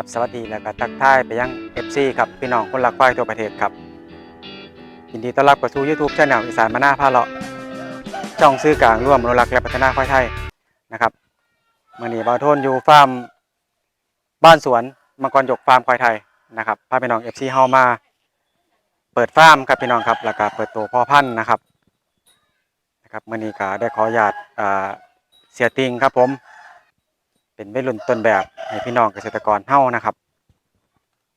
ครับสวัสดีแล้วก็ทักทายไปยัง FC ครับพี่น้องคนรักควายทั่วประเทศครับยินดีต้อนรับเข้าสู่ YouTube Channel อีสานมาหน้าพาเลาะช่องซื้อกลางร่วมอนุรักษ์และพัฒนาควายไทยนะครับมื่อนี้บาวโทนอยู่ฟาร์มบ้านสวนมังกรหยกฟาร์มควายไทยนะครับพาพี่น้อง FC เฮามา เปิดฟาร์มครับพี่น้องครับแล้วก็เปิดตัวพ่อพันธุ์นะครับนะครับมื่อนี้ก็ได้ขออนุญาตเสียติงครับผม เป็นไม่รุ่นต้นแบบให้พี่น้องเกษตรกรเฮ้านะครับ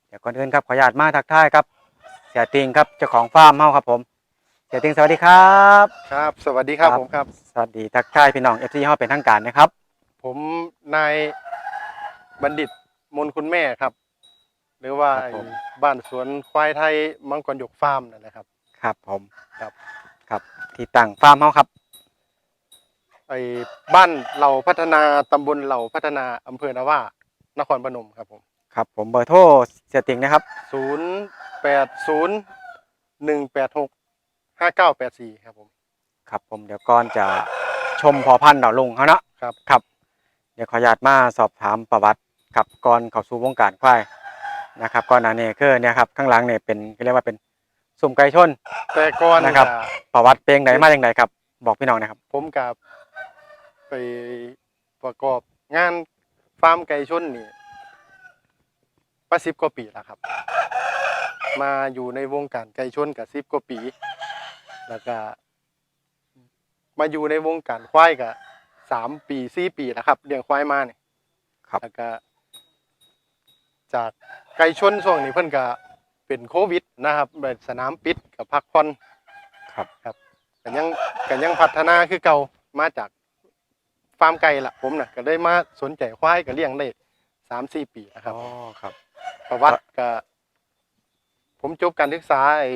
เดี๋ยวก่อนอื่นครับขออนุญาตมาทักทายครับเสียติงครับเจ้าของฟาร์มเฮ้าครับผมเสียติงสวัสดีครับครับ สวัสดีครับครับผมครับ สวัสดีทักทายพี่น้องเอฟซีเฮ้าเป็นทางการนะครับ ผมนายบัณฑิตมนคุณแม่ครับ หรือว่าครับผมไอ้บ้านสวนควายไทยมังกรหยกฟาร์มนั่นแหละครับ ครับผมครับ ครับที่ตั้งฟาร์มเฮ้าครับ ไอ้บ้านเหล่าพัฒนาตำบลเหล่าพัฒนาอำเภอนาว่านครพนมครับผม ครับ ผมเบอร์โทรเสียติงนะครับ ศูนย์แปดศูนย์หนึ่งแปดหกห้าเก้าแปดสี่ครับผม ครับ ผมเดี๋ยวก่อนจะชมพอพันธุ์ดาวลุงเขาเนาะครับ ครับ เดี๋ยวขออนุญาตมาสอบถามประวัติครับก่อนเข้าสู่วงการควายนะครับก่อนหน้านี้คือเนี่ยครับข้างหลังเนี่ยเป็นเรียกว่าเป็นสุ่มไก่ชน แต่ก่อนนะครับก็ประวัติเป็นไหนมาอย่างไรครับ บอกพี่น้องนะครับ ผมกับ ไปประกอบงานฟาร์มไก่ชนนี่ประสิบกว่าปีแล้วครับ มาอยู่ในวงการไก่ชนกับสิบกว่าปี แล้วก็มาอยู่ในวงการควายกับสามปีสี่ปีแล้วครับเลี้ยงควายมาเนี่ยครับแล้วก็จากไก่ชนช่วงนี้เพิ่นก็เป็นโควิดนะครับแบบสนามปิดกับพักผ่อนครับกันยังกันยังพัฒนาคือเก่ามาจาก ฟาร์มไก่ละผมน่ะก็เลยมาสนใจควายก็เลี้ยงได้สามสี่ปีนะครับอ๋อครับประวัติก็ผมจบการศึกษาไอ้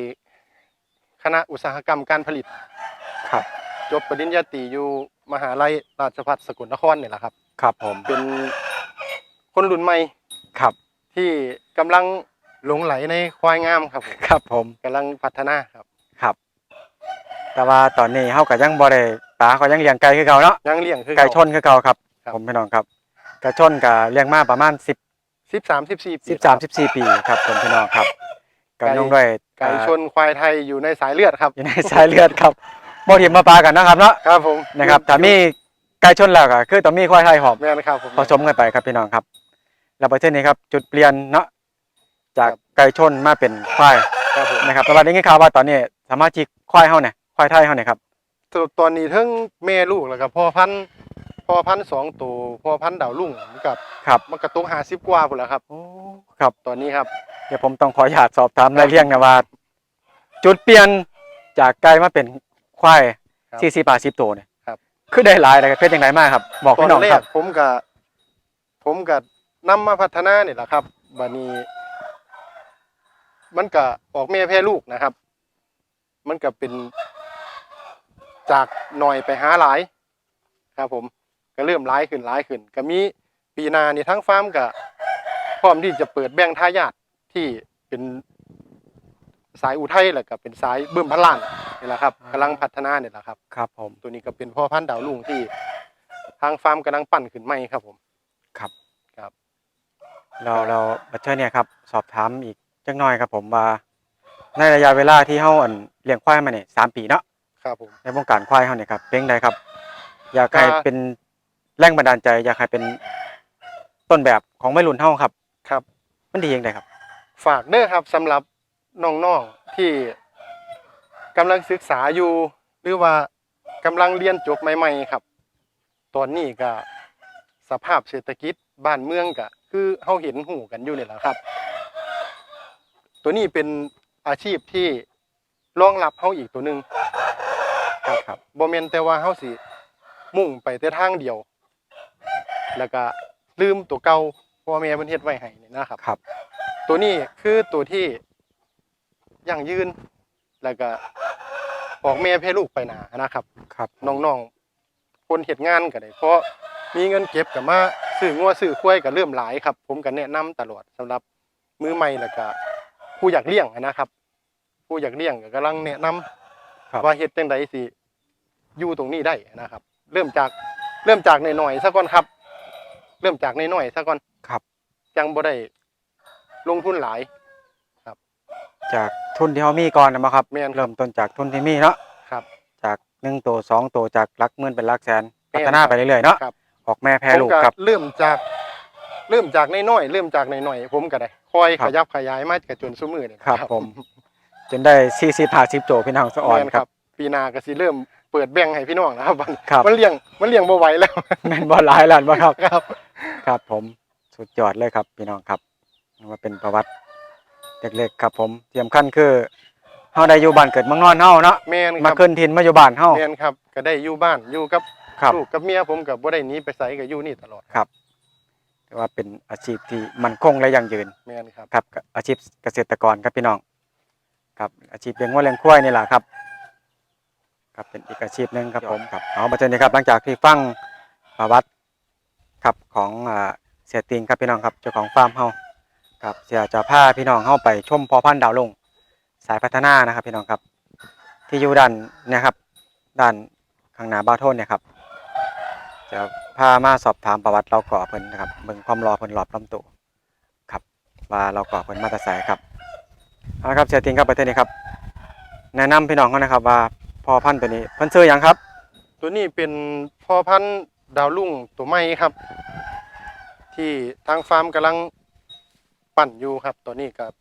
คณะอุตสาหกรรมการผลิตครับ จบปริญญาตรีอยู่มหาลัยราชภัฏสกลนครเนี่ยแหละครับ ครับผมเป็นคนรุ่นใหม่ครับ ที่กำลังหลงไหลในควายงามครับผมครับผมกำลังพัฒนาครับครับ แต่ว่าตอนนี้เฮาก็ยังบ่ได้ ปลาก็ยังเลี้ยงไก่คือเก่าเนาะยังเลี้ยงคือไก่ชนคือเก่าครับ ครับ ผมพี่น้องครับไก่ชนก็เลี้ยงมาประมาณ10 สิบสามสิบสี่ปี13 14 ปีครับผมพี่น้องครับก็น้องด้วยไก่ชนควายไทยอยู่ในสายเลือดครับ อยู่ในสายเลือดครับบ่ทิมมาปลากันนะครับเนาะครับผมนะครับถ้ามีไก่ชนแล้วก็คือต้องมีควายไทยหอมแม่นครับผม ผสมกันไปครับพี่น้องครับ แล้วประเทศนี้ครับจุดเปลี่ยนเนาะจากครับ ไก่ชนมาเป็นควายครับผมนะครับแต่ว่าได้ยินข่าวว่าตอนนี้สามารถที่ควายเฮาเนี่ยควายไทยเฮาเนี่ยครับสรุป ตอนนี้ทั้งแม่ลูกแล้วก็พ่อพันธุ์พ่อพันธุ์สองตัวพ่อพันธุ์ดาวรุ่งกับครับ มันกระตุกหาสิบกว่าพุ่นแล้วครับโอ้ครับ ตอนนี้ครับ เดี๋ยวผมต้องขออนุญาตสอบถามรายละเอียดนะว่า จุดเปลี่ยนจากไก่มาเป็นควายครับสี่สิบาสิบตัวเนี่ยครับ คือได้หลายเลยเป็นยังไงมากครับ บอกตอพี่นน้องแรครักบ ผมกับผมกับนำมาพัฒนาเนี่ยแหละครับบัดนี้ มันก็ออกแม่แพร่ลูกนะครับ มันก็เป็น จากหน่อยไปหาหลายครับผมก็เริ่มร้ายขึ้นร้ายขึ้น ก็มีปีหนานี่ทั้งฟาร์มก็พร้อมที่จะเปิดแบ่งทายาทที่เป็นสายอุทัยแหละก็เป็นสายเบิ่มพันล้านนี่แหละครับกำลังพัฒนาเนี่ยแหละครับ ครับผมตัวนี้ก็เป็นพ่อพันธุ์ดาวรุ่งที่ ทางฟาร์มกำลังปั้นขึ้นใหม่ครับผมเราเราบัดเชอเนี่ยครับสอบถามอีกจักหน่อยครับผมว่าในระยะเวลาที่เฮาอันเลี้ยงควายมาเนี่ยสามปีเนาะ ครับผมในวงการควายเฮาเนี่ยครับเป็นไงครับ อยากให้ก็เป็นแรงบันดาลใจ อยากให้เป็นต้นแบบของวัยรุ่นเฮาครับ ครับ มันดียังไงครับ ฝากเด้อครับสำหรับน้องๆที่กำลังศึกษาอยู่ หรือว่ากำลังเรียนจบใหม่ ๆ ครับ ตอนนี้ก็สภาพเศรษฐกิจบ้านเมืองก็คือเฮาเห็นหูกันอยู่นี่แหละครับ ตัวนี้เป็นอาชีพที่รองรับเฮาอีกตัวหนึ่ง ครับครับบ่แม่นแต่ว่าเฮาสิมุ่งไปแต่ทางเดียว แล้วก็ลืมตัวเก่าพ่อแม่เพิ่นเฮ็ดไว้ให้นี่นะครับ ครับ ตัวนี้คือตัวที่ยั่งยืน แล้วก็ออกแม่เพลูกไปหนานะครับ ครับน้องๆ คนเฮ็ดงานก็ได้ เพราะมีเงินเก็บกับมาซื้องัวซื้อควายก็เริ่มหลายครับ ผมก็แนะนำตลอดสำหรับมือใหม่แล้วก็ผู้อยากเลี้ยงนะครับ ผู้อยากเลี้ยงก็กำลังแนะนำครับ ว่าเฮ็ดจังไดสิอยู่ตรงนี้ได้นะครับ เริ่มจากเริ่มจากน้อยๆซะก่อนครับ เริ่มจากน้อยๆซะก่อนครับ จังบ่ได้ลงทุนหลายจากทุนที่เฮามีก่อนนะบ่ครับแม่นครับ เริ่มต้นจากทุนที่มีเนาะครับ จาก1ตัว2ตัวจากหลักหมื่นเป็นหลักแสนแม่พันฒนาไปเรื่อยๆเนาะครับ ออกแม่แพร่ลูกผมครับเริ่มจาก เริ่มจากน้อยๆเริ่มจากน้อยๆผมก็ได้ค่อยครัขบ ยับขยายมาจนซุมื้อนี่ครับผม จนได้40 50โจพี่น้องสะอ่อนแม่นคครัรับ บ ปีหน้าก็สิเริ่มเปิดแบ่งให้พี่น้องนะครับมันครับ มันเลี้ยงมันเลี้ยงบ่ไหวแล้ว แม่นบ่หลายล้านบ่ครับ ครับ ครับผมสุดยอดเลยครับพี่น้องครับมาเป็นประวัติเล็กๆครับผมที่สำคัญคือเฮาได้อยู่บ้านเกิดเมืองนอนเฮาเนาะแม่นคมารับขึ้นถิ่นมาอยู่บ้านเฮาแม่นครับ ก็ได้อยู่บ้านอยู่กับครับลูกกับเมียผมก็บ่ได้หนีไปไสก็อยู่นี่ตลอดครับถือว่าเป็นอาชีพที่มั่นคงและยั่งยืนแม่นครับ ครับกับอาชีพเกษตรกรครับพี่น้อง ครับอาชีพเลี้ยงวัวเลี้ยงควายนี่แหละครับครับเป็นอีกอาชีพหนึ่งครับผมครับเอามาเจอนี้ครับหลังจากที่ฟังประวัติครับของอ่าเสียติงครับพี่น้องครับเจ้าของฟาร์มเฮาครับเสียจะพาพี่น้องเฮาไปชมพอพันธุ์ดาวลงสายพัฒนานะครับพี่น้องครับ ที่อยู่ด้านเนี่ยครับด้านข้างหน้าบ้านโทนเนี่ยครับจะพามาสอบถามประวัติเราก่อเพิ่นนะครับเบิ่งความรอเพิ่นรอบลำตัวครับว่าเราก่อผลมาตรสายครับ เอาละครับเสียติงครับประเทศนี้ครับแนะนำพี่น้องเขานะครับว่าพอพันธุ์ตัวนี้เพิ่นซื้อหยังครับ ตัวนี้เป็นพ่อพันธุ์ดาวรุ่งตัวใหม่ครับ ที่ทางฟาร์มกำลังปั่นอยู่ครับตัวนี้กับ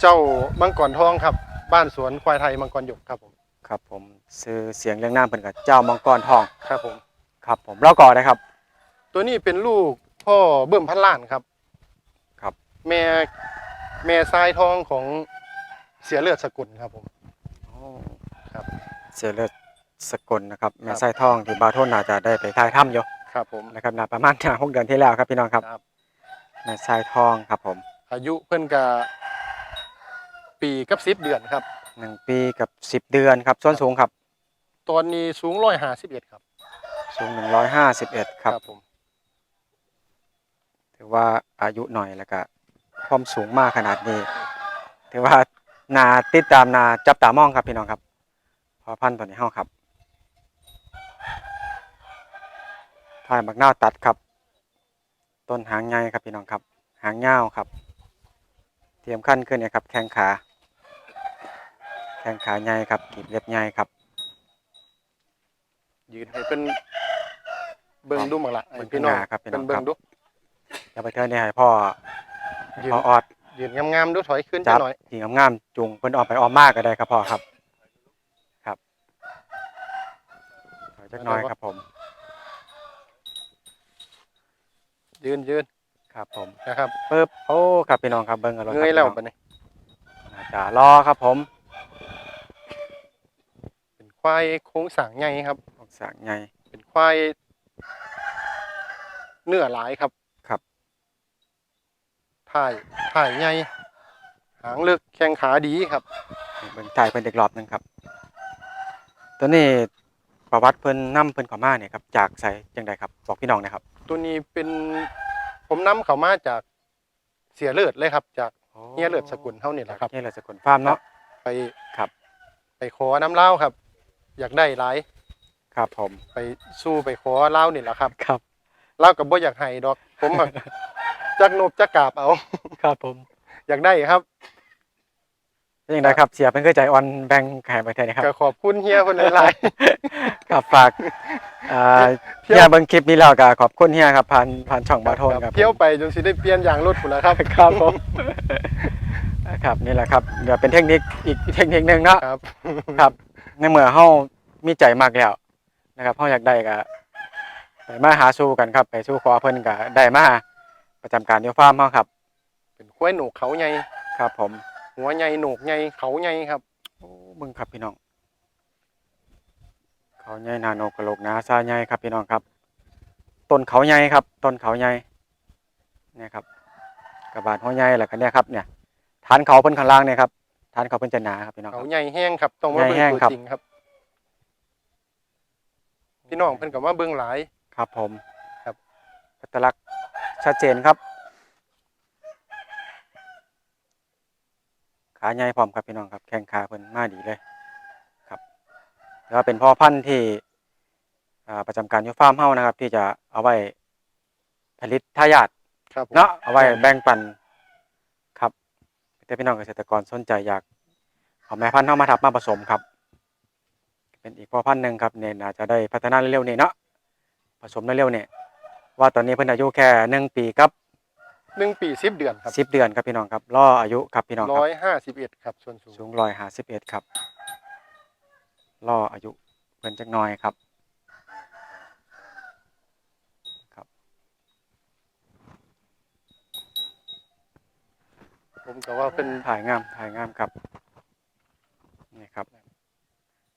เจ้ามังกรทองครับ บ้านสวนควายไทยมังกรหยกครับผมครับผมซื้อเสียงเรียงน้ำเพิ่นกับเจ้ามังกรทองครับผมครับผมเราก่อได้ครับ ตัวนี้เป็นลูกพ่อเบิ่มพันล้านครับ ครับ แม่ แม่ทรายทองของเสียเลือดสกุลครับผมครับ เสียเลือดสกลนะครับแม่ครับไส้ทองที่บาโทนน่าจะได้ไปถ่ายถ้ำอยู่ครับผมนะครับน่าประมาณหกเดือนที่แล้วครับพี่น้องครับครับแม่ไส้ทองครับผม อายุเพิ่นกะปีกับสิบเดือนครับหนึ่งปีกับสิบเดือนครับส่วนสูงครับตอนนี้สูงร้อยห้าสิบเอ็ดครับ สูงหนึ่งร้อยห้าสิบเอ็ดครับผมถือว่าอายุหน่อยแล้วก็ ความสูงมากขนาดนี้ ถือว่านาติดตามนาจับตามองครับพี่น้องครับ พอพันธุ์ตัวนี้เฮาครับถ่ายบักนาวตัดครับ ต้นหางใหญ่ครับพี่น้องครับ หางยาวครับ เตรียมขั้นขึ้นเนี่ยครับ แข้งขา แข้งขาใหญ่ครับกีบเล็บใหญ่ครับ ยืนให้เป็นเบิ่งดูมั้งละเบิ่ให้งพี่น้องหน้าครับพี่น้เป็องนเบิ่ครังบดู เดี๋ยวไปเทินเนี่ยให้พ่อให้ ยืนพ่อออดยืนงามๆดูถอยขึ้นจัจะบหน่อย หิงงามๆจุงเพิ่นออกไปออมมากก็ได้ครับพ่อครับ ครับถอยจักหน้อยครับผม ยืนยืนครับผมนะครับปึ๊บโอ้ครับพี่น้องครับเบิ่งกันรถเงยแล้วคปะรับนี่จ่ารอครับผมเป็นควายโค้งสร้างใหญ่ครับ ออกสางใหญ่เป็นควายเนื้อหลายครับครับ ถ่ายถ่ายใหญ่หางลึกแข้งขาดีครับเบิ่งถ่ายเพิ่นอีกรอบหนึงครับ ตัวนี้ประวัติเพิ่นนํเพิ่นเข้ามาเนี่ยครับจากไสจังไดครับบอกพี่น้องหนะครับตัวนี้เป็นผมนำเขามาจากเสียเลือดเลยครับ จากเฮียเลือดสกุลเท่านี่แหละครับ เฮียเลือดสกุลฟาร์มเนาะ ไปครับ ไปขอน้ำเหล้าครับ อยากได้หลายครับผมไปสู้ไปขอเหล้านี่แหละครับครับเหล้ากับบ่อยากให้ดอก ผมอะ จักนบจักกราบเอา ครับผมอยากได้ครับเป็นจังไดครับ เสียเพิ่นคือใจอ่อนแบ่งขายไปเท่านี้ครับ ก็ขอบคุณเฮียคนหลายครับฝากอ่าเที่ยวเฮียเบิ่งคลิปนี้แล้วก็ขอบคุณเฮียครับผ่านผ่านช่องๆบาโทนครับเที่ยวไปจนสิได้เปลี่ยนยางรถพุ่นแล้วครับ ครับผม ครับนี่แหละครับเดี๋ยวเป็นเทคนิคอีกเทคนิคหนึงเนาะ ครับ ครับ ในเมื่อเฮามีใจมากแล้วนะครับเฮาอยากได้ก็ไปมาหาสู้กันครับ ไปสู้ขอเพิ่นก็ได้มา ประจำการอยู่ฟาร์มเฮาครับ เป็นควายหนูกเขาใหญ่ครับผมหัวใหญ่หนูกใหญ่เขาใหญ่ครับโอ้เบิ่งครับพี่น้อง เขาใหญ่หนาโนกกะโหลกหนาซาใหญ่ครับพี่น้องครับ ต้นเขาใหญ่ครับ ต้นเขาใหญ่เนี่ยครับ กระบาดหัวใหญ่แล้วก็เนี่ยครับ เนี่ยฐานเขาเพิ่นข้างล่างเนี่ยครับฐานเขาเพิ่นจะหนาครับพี่น้องคเขารับ ใหญ่แห้งครับต้องมาใหญ่เบิ่งแห้งตัวครับ จริงครับ พี่น้องเพิ่นก็มาเบิ่งหลาย ครับผมครับ อัตลักษณ์ ชัดเจนครับ ขาใหญ่พร้อมครับพี่น้องครับ แข้งขาเพิ่นมาดีเลยครับแล้วเป็นพ่อพันธุ์ที่อ่าประจำการอยู่ฟาร์มเฮานะครับ ที่จะเอาไว้ผลิตทายาทครับผมเนาะเอาไว้แบ่งปันครับแต่พี่น้องเกษตรกรสนใจอยากเอาแม่พันธุ์เข้ามาทับมาผสมครับ เป็นอีกพ่อพันธุ์หนึ่งครับเนี่ยอาจจะได้พัฒนาเร็วๆนี่เนาะผสมเร็วๆเนี่ย ว่าตอนนี้เพิ่นอายุแค่หนึ่งปีกับหนึ่งปีสิบเดือนครับสิบเดือนครับพี่น้องครับรออายุครับพี่น้องคร้รัอบยห้าสิบเอ็ดครับส่วนสูงสูงร้อยห้าสิบเอ็ดครับรออายุเพิ่นจักหน่อยครับ ผมก็ว่าเป็น ถ่ายงามถ่ายงามครับนี่ครับ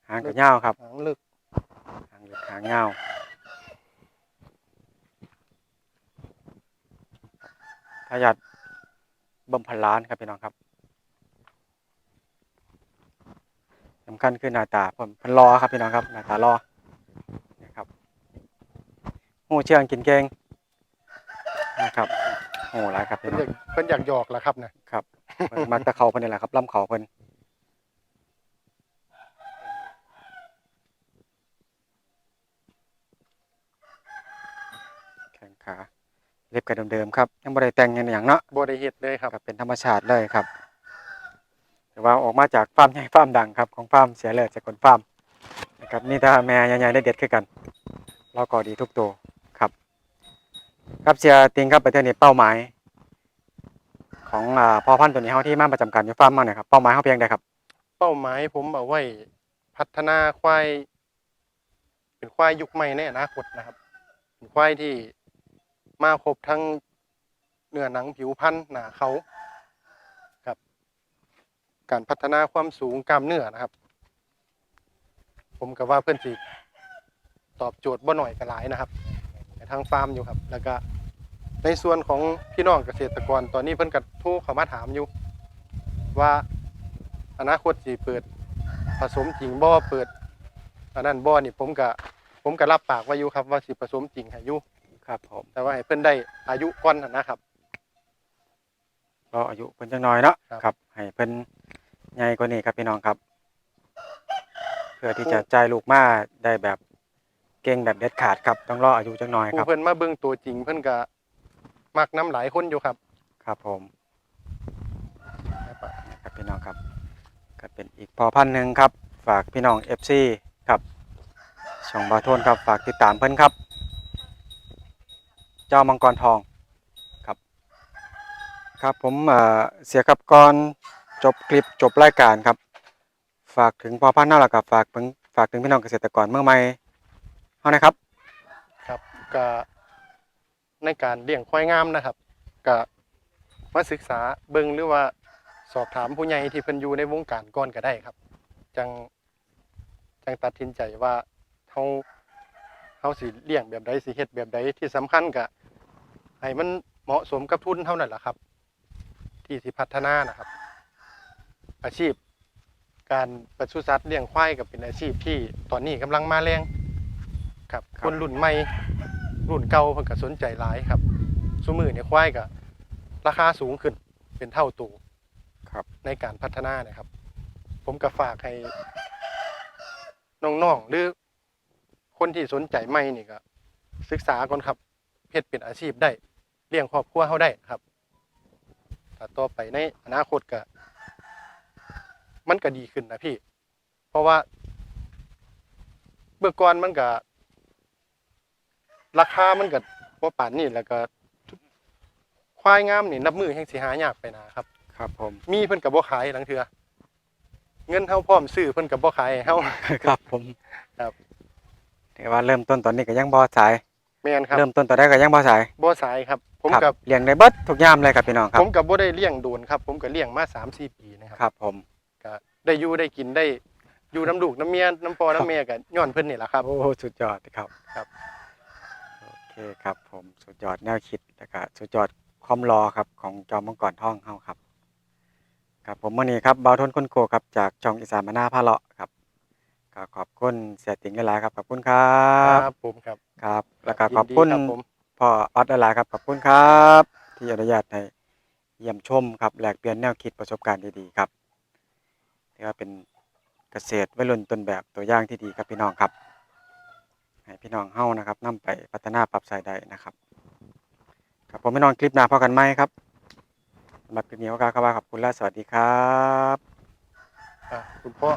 หางกระเงาวครับ หางลึก หางเหลือกหางเงาว ทายาทเบิ่มพันล้านครับพี่น้องครับสำคัญคือหน้าตาผมเพันรอครับพี่น้องครับหน้าตารอนะครับหูเชื่องกินเก่งนะครับโอ้หลายครับเพิ่พี่นน้อองยากเพิ่นอยากหยอกแล้วครับนะ ครับเพิ่นมักตะเขาเพิ่นนี่แหละครับล่ำเขาเพิ่นแข้งขา เล็บกันเดิมๆครับยังบ่ได้แต่งหยังอหย่างเนาะบ่ได้เฮ็ดเลยครับครับเป็นธรรมชาติเลยครับแต่ว่าออกมาจากฟาร์มใหญ่ฟาร์มดังครับของฟาร์มเสียเลิศจากคนฟาร์มนะครับนี่ถ้าแม่ใหญ่ๆได้เด็ดขึ้นกัน เราก็ดีทุกตัวครับ ครับเสียติงครับประเทศนี้เป้าหมายของอ่าพ่อพันธุ์ตัวนี้เฮาที่มาประจำการอยู่ฟาร์มมาเนี่ยครับเป้าหมายเฮาเพียงใดครับ เป้าหมายผมเอาไว้พัฒนาควายเป็นควายยุคใหม่ในอนาคตนะครับเป็นควายที่ มาครบทั้งเนื้อหนังผิวพรรณหนาเขากับ การพัฒนาความสูงกล้ามเนื้อนะครับ ผมก็ว่าเพื่อนสิตอบโจทย์บ่หน่อยก็หลายนะครับในทางฟาร์มอยู่ครับ แล้วก็ในส่วนของพี่น้องเกษตรกรตอนนี้เพิ่นก็โทรเขามาถามอยู่ ว่าอนาคตสิเปิดผสมจริงบ่เปิดอันนั้นบ่นี่ผมก็ผมก็รับปากไว้อยู่ครับว่าสิผสมจริงให้อยู่ครับผม เพิ่นได้อายุก่อนหั้นนะครับ ก็อายุเพิ่นจังน้อยเนาะครับ ครับให้เพิ่นใหญ่กว่านี้ครับพี่น้องครับ เพื่อที่จะจ่ายลูกมาได้แบบเก่งแบบเด็ดขาดครับต้องรออายุจังน้อยคผู้รับ เพิ่นมาเบิ่งตัวจริงเพิ่นก็มักน้ำหลายคนอยู่ครับ ครับผมนะครับพี่น้องครับก็เป็นอีกพอพันธุ์หนึ่งครับ ฝากพี่น้อง FC ครับช่องบาโทนครับฝากติดตามเพิ่นครับ เจ้ามังกรทองครับ ครับผมเสียกับก่อนจบคลิปจบรายการครับ ฝากถึงพ่อพันธุ์น่ารักครับฝากถึงฝากถึงพี่น้องเกษตรกรเมื่อใหม่เฮานะครับครับก็ในการเลี้ยงควายงามนะครับก็มาศึกษาเบิ่งหรือว่าสอบถามผู้ใหญ่ที่เพิ่นอยู่ในวงการก่อนก็ได้ครับ จังจังตัดสินใจว่าเฮาเฮาสิเลี้ยงแบบใดสิเฮ็ดแบบใดที่สำคัญก็ ให้มันเหมาะสมกับทุนเท่านั้นแหละครับ ที่สิพัฒนานะครับ อาชีพ การปศุสัตว์เลี้ยงควายก็เป็นอาชีพที่ตอนนี้กำลังมาแรงครับคครับนรุ่นใหม่รุ่นเก่าเพิ่นก็สนใจหลายครับซุมือเนี่ยควายก็ราคาสูงขึ้นเป็นเท่าตัวครับ ในการพัฒนานะครับ ผมก็ฝากให้น้องๆหรือคนที่สนใจใหม่นี่ก็ศึกษาก่อนครับเฮ็ดเป็นอาชีพได้ เลี้ยงครอบครัวเฮาได้ครับถ้าต่อไปในอนาคตก็มันก็ดีขึ้นนะพี่ เพราะว่าเมื่อก่อนมันก็ราคามันก็บ่ปานนี้แล้วก็ควายงามนี่นับมือแห่งสิหายากไปนะครับ ครับ ผม มีเพิ่นก็บ่ขายหลังเทื่อเงินเฮาพร้อมซื้อเพิ่นก็บ่ขายให้เฮาครับ ผม ครับแต่ว่าเริ่มต้นตอนนี้ก็ยังบ่สาย แม่นครับเริ่มต้นตอนแรกก็ยังบ่สายบ่สายครับ ผมครับกับเลี้ยงได้เบิดทุกยามเลยครับพี่น้องครัผบมกับบ่ได้เลี้ยงโดนครับ ผมก็เลี้ยงมา3-4ปีนะครับครับผม ก็ได้อยู่ได้กินได้อยู่น้ำลูกน้ำเมียน้ำพ่อน้ำแม่ก็ย้อนเพิ่นนี่แหละครับ โอ้สุดยอดครับครับ โอเคครับผมสุดยอดแนวคิดแล้วก็สุดยอดความรอครับของจอมมังกรทองเฮาครับ ครับผมมื้อนี้ครับเบาทนคนโกครับจากช่องอีสานมาหน้าพาเลาะครับก็ขอบคุณเสียติงหลายๆครับขอบคุณครัคบรับผมครับ ครับแล้วก็ยินดีขอบคุณครับผม พ่อออดหลายๆครับขอบคุณครับ ที่อนุญาตให้เยี่ยมชมครับแลกเปลี่ยนแนวคิดประสบการณ์ดีๆครับถือว่าเป็นเกษตรวัยรุ่นต้นแบบตัวอย่างที่ดีครับพี่น้องครับให้พี่น้องเฮานะครับนำไปพัฒนาปรับใช้ได้นะครับครับผมไม่นอนคลิปหน้าพอกันไหมครับสำหรับคลิปนี้ก็กล่าวคำว่าขอบคุณและสวัสดีครับ อะคุณพ่อ